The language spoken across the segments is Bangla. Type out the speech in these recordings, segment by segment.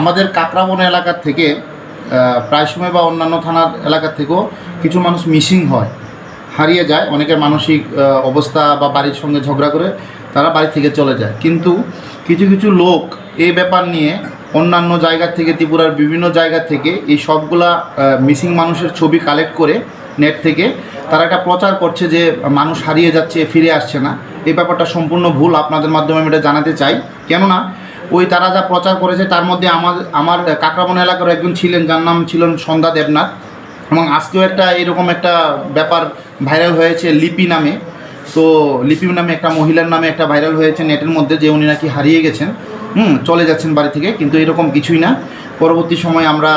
আমাদের কাকরাবন এলাকার থেকে প্রায় সময় বা অন্যান্য থানার এলাকার থেকেও কিছু মানুষ মিসিং হয়। হারিয়ে যায়, অনেকের মানসিক অবস্থা বা বাড়ির সঙ্গে ঝগড়া করে তারা বাড়ি থেকে চলে যায়। কিন্তু কিছু কিছু লোক এই ব্যাপার নিয়ে অন্যান্য জায়গা থেকে, ত্রিপুরার বিভিন্ন জায়গা থেকে এই সবগুলা মিসিং মানুষের ছবি কালেক্ট করে নেট থেকে তারা একটা প্রচার করছে যে মানুষ হারিয়ে যাচ্ছে, ফিরে আসছে না। এই ব্যাপারটা সম্পূর্ণ ভুল, আপনাদের মাধ্যমে আমি এটা জানাতে চাই। কেননা ওই তারা যা প্রচার করেছে তার মধ্যে আমার আমার কাকরাবন এলাকার একজন ছিলেন, যার নাম ছিলেন সন্ধ্যা দেবনাথ। এবং আজকেও একটা এরকম একটা ব্যাপার ভাইরাল হয়েছে লিপি নামে। তো লিপি নামে একটা মহিলার নামে একটা ভাইরাল হয়েছে নেটের মধ্যে, যে উনি নাকি হারিয়ে গেছেন। হুম, চলে যাচ্ছেন বাড়ি থেকে, কিন্তু এরকম কিছুই না। পরবর্তী সময় আমরা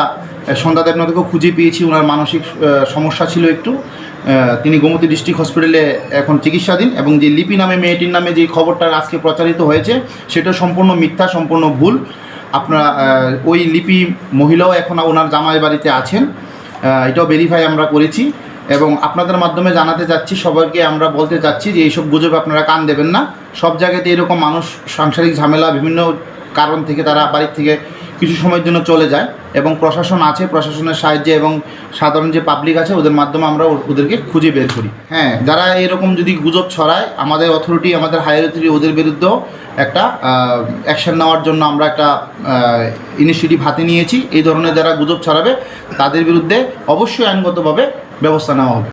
সন্ধ্যা দেবনাথকেও খুঁজে পেয়েছি, ওনার মানসিক সমস্যা ছিল একটু। তিনি গোমতী ডিস্ট্রিক্ট হসপিটালে এখন চিকিৎসাধীন এবং যে লিপি নামে, মেয়েটির নামে যে খবরটা আজকে প্রচারিত হয়েছে, সেটা সম্পূর্ণ মিথ্যা, সম্পূর্ণ ভুল। আপনারা ওই লিপি মহিলাও এখন ওনার জামাই বাড়িতে আছেন। এটাও ভেরিফাই আমরা করেছি এবং আপনাদের মাধ্যমে জানাতে চাচ্ছি, সবাইকে আমরা বলতে চাচ্ছি যে এইসব গুজবে আপনারা কান দেবেন না। সব জায়গাতে এরকম মানুষ সাংসারিক ঝামেলা, বিভিন্ন কারণ থেকে তারা বাড়ির থেকে কিছু সময়ের জন্য চলে যায় এবং প্রশাসন আছে, প্রশাসনের সাহায্যে এবং সাধারণ যে পাবলিক আছে ওদের মাধ্যমে আমরা ওদেরকে খুঁজে বের করি। হ্যাঁ যারা এরকম যদি গুজব ছড়ায়, আমাদের অথরিটি আমাদের হায়ার অথরিটি ওদের বিরুদ্ধেও একটা অ্যাকশন নেওয়ার জন্য আমরা একটা ইনিশিয়েটিভ হাতে নিয়েছি। এই ধরনের যারা গুজব ছড়াবে, তাদের বিরুদ্ধে অবশ্যই আইনগতভাবে ব্যবস্থা নেওয়া হবে।